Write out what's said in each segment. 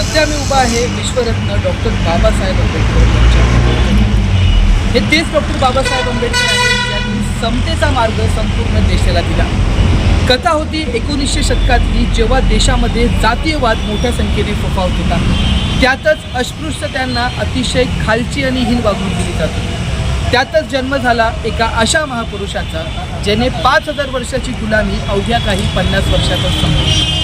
सध्या मी उभा आहे विश्वरत्न डॉक्टर बाबासाहेब आंबेडकर यांच्या हे तेच डॉक्टर बाबासाहेब आंबेडकर यांनी समतेचा मार्ग संपूर्ण देशाला दिला. कथा होती एकोणीसशे शतकातली जेव्हा देशामध्ये जातीयवाद मोठ्या संख्येने फोफावत होता. त्यातच अस्पृश्य त्यांना अतिशय खालची आणि हीन वागणूक दिली जात होती. त्यातच जन्म झाला एका अशा महापुरुषाचा ज्याने पाच हजार वर्षाची गुलामी अवघ्या काही पन्नास वर्षातच संपवली.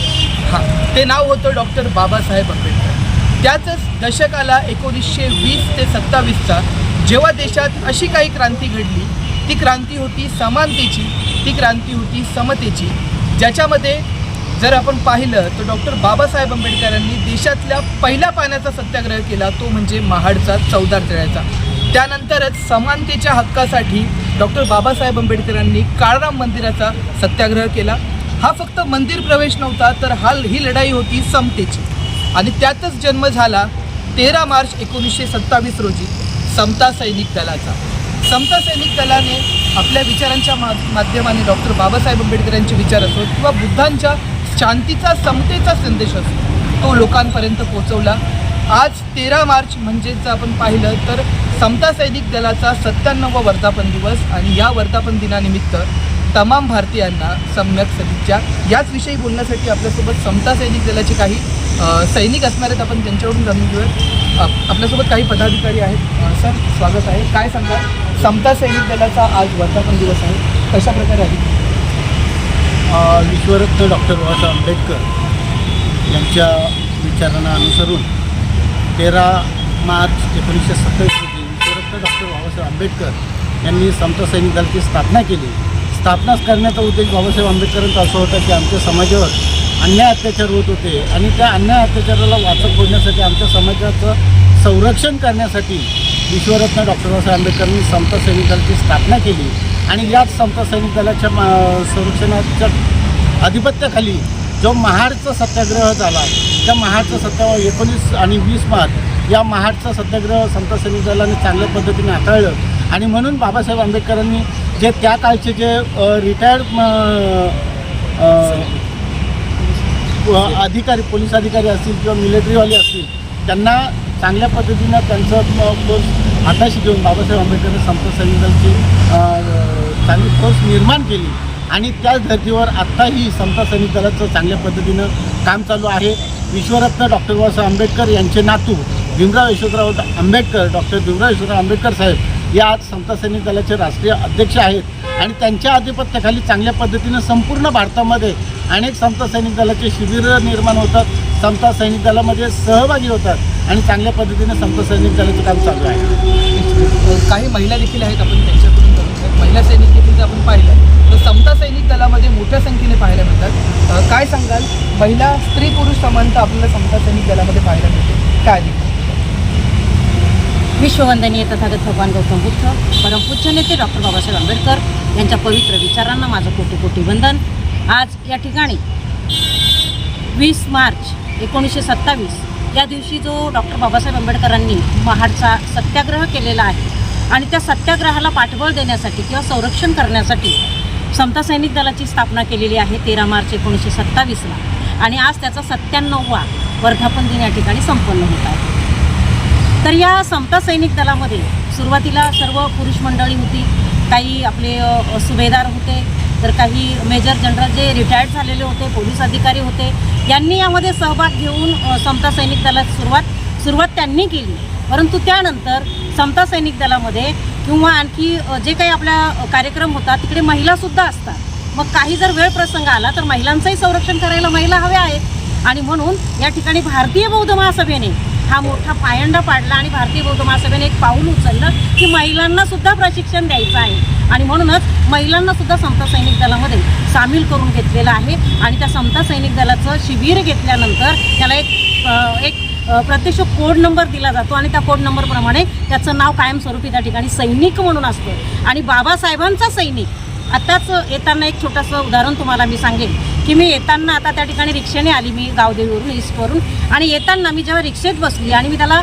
हां ते नाव होतं डॉक्टर बाबासाहेब आंबेडकर. त्याचंच दशकाला एकोणीसशे वीस ते सत्तावीसचा जेव्हा देशात अशी काही क्रांती घडली ती क्रांती होती समानतेची ती क्रांती होती समतेची. ज्याच्यामध्ये जर आपण पाहिलं तर डॉक्टर बाबासाहेब आंबेडकरांनी देशातल्या पहिल्या पाण्याचा सत्याग्रह केला तो म्हणजे महाडचा चौदार तळ्याचा. त्यानंतरच समानतेच्या हक्कासाठी डॉक्टर बाबासाहेब आंबेडकरांनी काळराम मंदिराचा सत्याग्रह केला. हा फक्त मंदिर प्रवेश नव्हता तर हा ही लढाई होती समतेची. आणि त्यातच जन्म झाला तेरा मार्च एकोणीसशे सत्तावीस रोजी समता सैनिक दलाचा. समता सैनिक दलाने आपल्या विचारांच्या मा माध्यमाने डॉक्टर बाबासाहेब आंबेडकर यांचे विचार असो किंवा बुद्धांच्या शांतीचा समतेचा संदेश असो तो लोकांपर्यंत पोहोचवला. आज तेरा मार्च म्हणजेच आपण पाहिलं तर समता सैनिक दलाचा सत्त्याण्णव वर्धापन दिवस आणि या वर्धापन दिनानिमित्त तमाम भारतीयांना सम्यक सदिच्छा. याच विषयी बोलण्यासाठी आपल्यासोबत समता सैनिक दलाचे काही सैनिक असणार आहेत. आपण त्यांच्याकडून जाणून घेऊया आपल्यासोबत काही पदाधिकारी आहेत. सर स्वागत आहे. काय सांगा समता सैनिक दलाचा आज वर्धापन दिवस आहे. कशा प्रकारे आहे? विश्वरत्न डॉक्टर बाबासाहेब आंबेडकर यांच्या विचारांना अनुसरून तेरा मार्च एकोणीसशे सत्तावीस रोजी विश्वरत्न डॉक्टर बाबासाहेब आंबेडकर यांनी समता सैनिक दलाची स्थापना केली. स्थापनाच करण्याचा उद्देश बाबासाहेब आंबेडकरांचा असं होता की आमच्या समाजावर अन्याय अत्याचार होत होते. आणि त्या अन्याय अत्याचाराला वाचक फोडण्यासाठी आमच्या समाजाचं संरक्षण करण्यासाठी विश्वरत्न डॉक्टर बाबासाहेब आंबेडकरांनी समता सैनिक दलाची स्थापना केली. आणि याच समता सैनिक दलाच्या मा संरक्षणाच्या आधिपत्याखाली जो महाडचा सत्याग्रह झाला त्या महाडचा सत्या एकोणीस आणि वीस मार्च या महाडचा सत्याग्रह समता सैनिक दलाने चांगल्या पद्धतीने हाताळलं. आणि म्हणून बाबासाहेब आंबेडकरांनी जे त्या काळचे जे रिटायर्ड अधिकारी पोलीस अधिकारी असतील किंवा मिलिटरीवाले असतील त्यांना चांगल्या पद्धतीनं त्यांचं कोर्स हाताशी घेऊन बाबासाहेब आंबेडकरने समता संहिताची चांगली कोर्स निर्माण केली. आणि त्याच धर्तीवर आत्ताही समता सैनिक दलाचं चांगल्या पद्धतीनं काम चालू आहे. विश्वरत्न डॉक्टर बाबासाहेब आंबेडकर यांचे नातू भीमराव यशवंतराव आंबेडकर डॉक्टर भीमराव यशवंतराव आंबेडकर साहेब या आज समता सैनिक दलाचे राष्ट्रीय अध्यक्ष आहेत आणि त्यांच्या आधिपत्याखाली चांगल्या पद्धतीनं संपूर्ण भारतामध्ये अनेक समता सैनिक दलाचे शिबिर निर्माण होतात समता सैनिक दलामध्ये सहभागी होतात आणि चांगल्या पद्धतीनं समता सैनिक दलाचं काम चालू आहे. काही महिला देखील आहेत आपण त्यांच्याकडून महिला सैनिक देखील आपण पाहिलं तर समता सैनिक दलामध्ये मोठ्या संख्येने पाहायला मिळतात. काय सांगाल? महिला स्त्री पुरुष समानता आपल्याला समता सैनिक दलामध्ये पाहायला मिळते. काय देखील विश्ववंदनीय तथागत भगवान गौतम बुद्ध परमपूज्य नेते डॉक्टर बाबासाहेब आंबेडकर यांच्या पवित्र विचारांना माझं कोटी कोटी वंदन. आज या ठिकाणी वीस मार्च एकोणीसशे सत्तावीस या दिवशी जो डॉक्टर बाबासाहेब आंबेडकरांनी महाडचा सत्याग्रह केलेला आहे आणि त्या सत्याग्रहाला पाठबळ देण्यासाठी किंवा संरक्षण करण्यासाठी समता सैनिक दलाची स्थापना केलेली आहे तेरा मार्च एकोणीसशे सत्तावीसला. आणि आज त्याचा सत्त्याण्णववा वर्धापन दिन या ठिकाणी संपन्न होत आहे. तर या समता सैनिक दलामध्ये सुरुवातीला सर्व पुरुष मंडळी होती काही आपले सुभेदार होते तर काही मेजर जनरल जे रिटायर्ड झालेले होते पोलीस अधिकारी होते यांनी यामध्ये सहभाग घेऊन समता सैनिक दलात सुरुवात सुरुवात त्यांनी केली. परंतु त्यानंतर समता सैनिक दलामध्ये किंवा आणखी जे काही आपला कार्यक्रम होता तिकडे महिलासुद्धा असतात. मग काही जर वेळ प्रसंग आला तर महिलांचंही संरक्षण करायला महिला हव्या आहेत. आणि म्हणून या ठिकाणी भारतीय बौद्ध महासभेने हा मोठा पायंडा पाडला आणि भारतीय बौद्ध महासभेने एक पाऊल उचललं की महिलांना सुद्धा प्रशिक्षण द्यायचं आहे. आणि म्हणूनच महिलांना सुद्धा समता सैनिक दलामध्ये सामील करून घेतलेलं आहे. आणि त्या समता सैनिक दलाचं शिबिर घेतल्यानंतर त्याला एक एक प्रत्यक्ष कोड नंबर दिला जातो आणि त्या कोड नंबरप्रमाणे त्याचं नाव कायमस्वरूपी त्या ठिकाणी सैनिक म्हणून असतं. आणि बाबासाहेबांचा सैनिक. आत्ताच येताना एक छोटंसं उदाहरण तुम्हाला मी सांगेन. की मी येताना आता त्या ठिकाणी रिक्षेने आली मी गावदेवीवरून ईस्टवरून आणि येताना मी जेव्हा रिक्षेत बसली आणि मी त्याला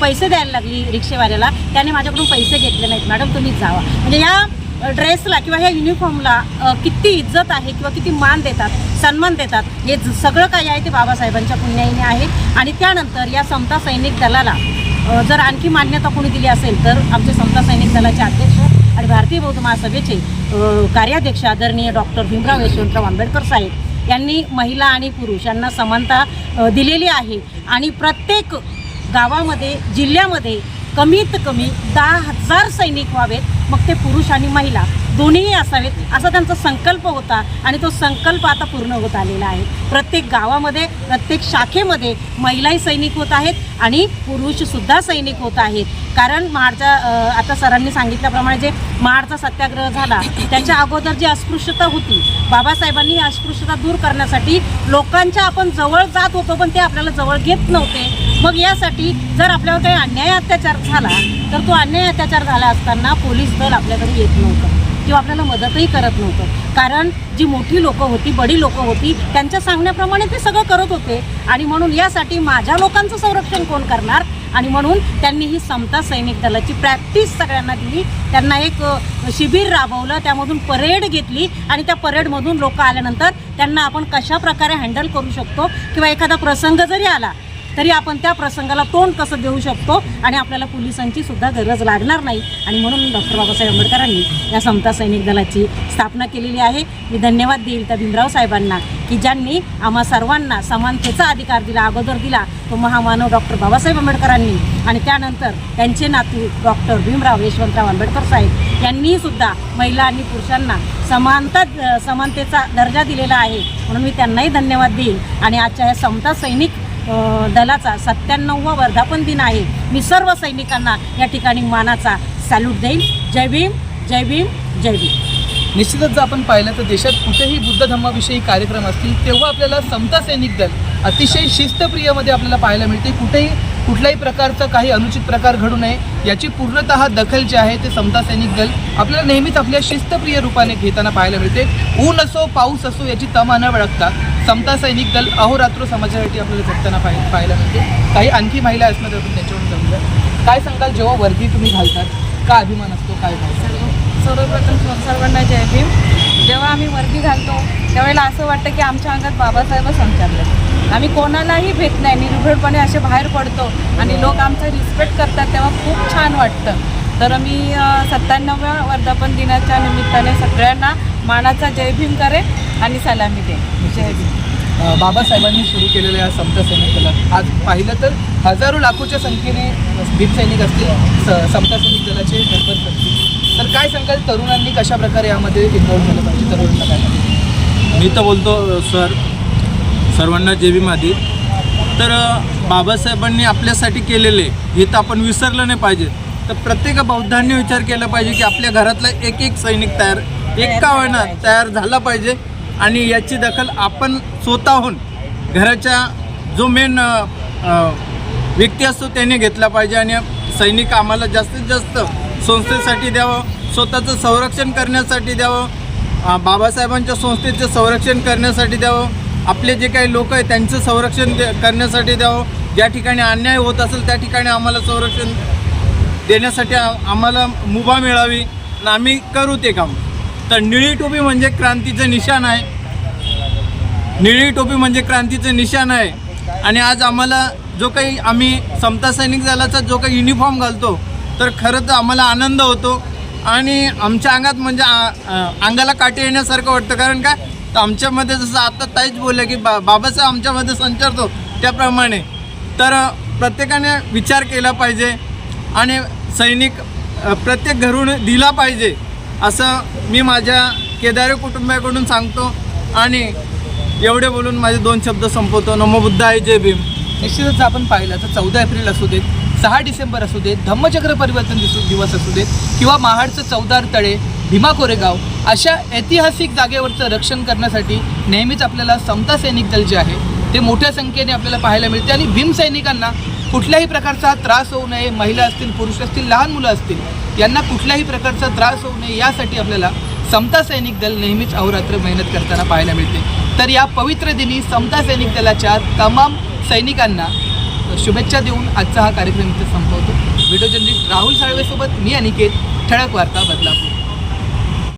पैसे द्यायला लागली रिक्षेवाल्याला त्याने माझ्याकडून पैसे घेतले नाहीत. मॅडम तुम्हीच जावा. म्हणजे या ड्रेसला किंवा ह्या युनिफॉर्मला किती इज्जत आहे किंवा किती मान देतात सन्मान देतात हे सगळं काही आहे ते बाबासाहेबांच्या पुण्याईने आहे. आणि त्यानंतर या समता सैनिक दलाला जर आणखी मान्यता कोणी दिली असेल तर आमचे समता सैनिक दलाचे अध्यक्ष आणि भारतीय बौद्ध महासभेचे कार्याध्यक्ष आदरणीय डॉक्टर भीमराव यशवंतराव आंबेडकर साहेब यांनी महिला आणि पुरुष यांना समानता दिलेली आहे. आणि प्रत्येक गावामध्ये जिल्ह्यामध्ये कमीत कमी दहा हजार सैनिक व्हावेत. मग ते पुरुष आणि महिला. दोन्हीही असावेत असा त्यांचा संकल्प होता आणि तो संकल्प आता पूर्ण होत आलेला आहे. प्रत्येक गावामध्ये प्रत्येक शाखेमध्ये महिलाही सैनिक होत आहेत आणि पुरुषसुद्धा सैनिक होत आहेत. कारण महाडच्या आता सरांनी सांगितल्याप्रमाणे जे महाडचा सत्याग्रह झाला त्याच्या अगोदर जी अस्पृश्यता होती बाबासाहेबांनी ही अस्पृश्यता दूर करण्यासाठी लोकांच्या आपण जवळ जात होतो पण ते आपल्याला जवळ घेत नव्हते. मग यासाठी जर आपल्यावर काही अन्याय अत्याचार झाला तर तो अन्याय अत्याचार झाला असताना पोलीस दल आपल्याकडे येत नव्हतं. किंवा आपल्याला मदतही करत नव्हतं. कारण जी मोठी लोकं होती बडी लोकं होती त्यांच्या सांगण्याप्रमाणे ते सगळं करत होते. आणि म्हणून यासाठी माझ्या लोकांचं संरक्षण कोण करणार? आणि म्हणून त्यांनी ही समता सैनिक दलाची प्रॅक्टिस सगळ्यांना दिली. त्यांना एक शिबिर राबवलं. त्यामधून परेड घेतली. आणि त्या परेडमधून लोक आल्यानंतर त्यांना आपण कशा प्रकारे हँडल करू शकतो? किंवा एखादा प्रसंग जरी आला तरी आपण त्या प्रसंगाला तोंड कसं देऊ शकतो आणि आपल्याला पोलिसांची सुद्धा गरज लागणार नाही. आणि म्हणून डॉक्टर बाबासाहेब आंबेडकरांनी या समता सैनिक दलाची स्थापना केलेली आहे. मी धन्यवाद देईल त्या भीमराव साहेबांना की ज्यांनी आम्हा सर्वांना समानतेचा अधिकार दिला अगोदर दिला तो महामानव डॉक्टर बाबासाहेब आंबेडकरांनी. आणि त्यानंतर त्यांचे नातू डॉक्टर भीमराव यशवंतराव आंबेडकर साहेब यांनी सुद्धा महिला आणि पुरुषांना समानता समानतेचा दर्जा दिलेला आहे. म्हणून मी त्यांनाही धन्यवाद देईल. आणि आजच्या या समता सैनिक दलाचा सत्त्याण्णववा वर्धापन दिन आहे. मी सर्व सैनिकांना या ठिकाणी मानाचा सॅल्यूट देईन. जय भीम जय भीम जय भीम. निश्चितच जर आपण पाहिलं तर देशात कुठेही बुद्ध धम्माविषयी कार्यक्रम असतील तेव्हा आपल्याला समता सैनिक दल अतिशय शिस्तप्रियमध्ये आपल्याला पाहायला मिळते. कुठेही कुठल्याही प्रकारचा काही अनुचित प्रकार घडू नये याची पूर्णतः दखल जी आहे ते समता सैनिक दल आपल्याला नेहमीच आपल्या शिस्तप्रिय रूपाने घेताना पाहायला मिळते. ऊन असो पाऊस असो याची तमा न बाळगता समता सैनिक दल अहोरात्र समाजासाठी आपल्याला जगताना पाहि पाहायला मिळते. काही आणखी महिला असणार तर आपण त्यांच्यावरून जाऊया. काय सांगाल जेव्हा वर्दी तुम्ही घालतात? का अभिमान असतो काय सर्वप्रथम सर्वांना जय भीम. जेव्हा त्यावेळेला असं वाटतं की आमच्या अंगात बाबासाहेबच संचारले आम्ही कोणालाही भेट नाही निर्भीडपणे असे बाहेर पडतो आणि लोक आमचा रिस्पेक्ट करतात तेव्हा खूप छान वाटतं. तर मी सत्त्याण्णव्या वर्धापन दिनाच्या निमित्ताने सगळ्यांना मानाचा जय भीम करेन आणि सलामी दे जय भीम. अ, बाबासाहेबांनी सुरू केलेल्या या समता सैनिक दलात आज पाहिलं तर हजारो लाखोच्या संख्येने भीम सैनिक असतील स- समता सैनिक दलाचे मेंबर्स असतील तर काय सांगाल तरुणांनी कशा प्रकारे यामध्ये इन्व्हॉल्व झालं पाहिजे? तरुणांना काय? मी तर बोलतो सर सर्वांना जे बी मादी. तर बाबासाहेबांनी आपल्यासाठी केलेले हे तर आपण विसरलं नाही पाहिजे. तर प्रत्येक बौद्धांनी विचार केला पाहिजे की आपल्या घरातला एक एक सैनिक तयार एक का होईना तयार झाला पाहिजे. आणि याची दखल आपण स्वतःहून घराच्या जो मेन व्यक्ती असतो त्याने घेतला पाहिजे. आणि सैनिक आम्हाला जास्तीत जास्त संस्थेसाठी द्यावं स्वतःचं संरक्षण करण्यासाठी द्यावं. बाबासाहेबांच्या संस्थेचं संरक्षण करण्यासाठी द्यावं. आपले जे काही लोक आहेत त्यांचं संरक्षण करण्यासाठी द्यावं. ज्या ठिकाणी अन्याय होत असेल त्या ठिकाणी आम्हाला संरक्षण देण्यासाठी आम्हाला मुभा मिळावी. आणि आम्ही करू ते काम. तर निळी टोपी म्हणजे क्रांतीचं निशाण आहे. निळी टोपी म्हणजे क्रांतीचं निशाण आहे. आणि आज आम्हाला जो काही आम्ही समता सैनिक दलाचा जो काही युनिफॉर्म घालतो तर खरं तर आम्हाला आनंद होतो. आणि आमच्या अंगात म्हणजे आ- अंगाला काटे येण्यासारखं वाटतं. कारण काय? तर आमच्यामध्ये जसं आता ताईच बोलले की बा बाबासाहेब आमच्यामध्ये संचारतो त्याप्रमाणे. तर प्रत्येकाने विचार केला पाहिजे आणि सैनिक प्रत्येक घरून दिला पाहिजे. असं मी माझ्या केदारी कुटुंबाकडून सांगतो आणि एवढे बोलून माझे दोन शब्द संपवतो. नमोबुद्ध आहे जय भीम. निश्चितच आपण पाहिलं तर चौदा एप्रिल असू देत. सहा डिसेंबर असू देत धम्मचक्र परिवर्तन दिवस असू देत किंवा महाडचं चौदार तळे भीमा कोरेगाव अशा ऐतिहासिक जागेवरचं रक्षण करण्यासाठी नेहमीच आपल्याला समता सैनिक दल जे आहे ते मोठ्या संख्येने आपल्याला पाहायला मिळते आणि भीमसैनिकांना कुठल्याही प्रकारचा त्रास होऊ नये महिला असतील पुरुष असतील लहान मुलं असतील यांना कुठल्याही प्रकारचा त्रास होऊ नये यासाठी आपल्याला समता सैनिक दल नेहमीच अहोरात्र मेहनत करताना पाहायला मिळते. तर या पवित्र दिनी समता सैनिक दलाच्या तमाम सैनिकांना शुभेच्छा देऊन आजचा हा कार्यक्रम इथे संपवतो. व्हिडिओ जर्नलिस्ट राहुल साळवेसोबत मी अनिकेत ठळक वार्ता बदलापूर.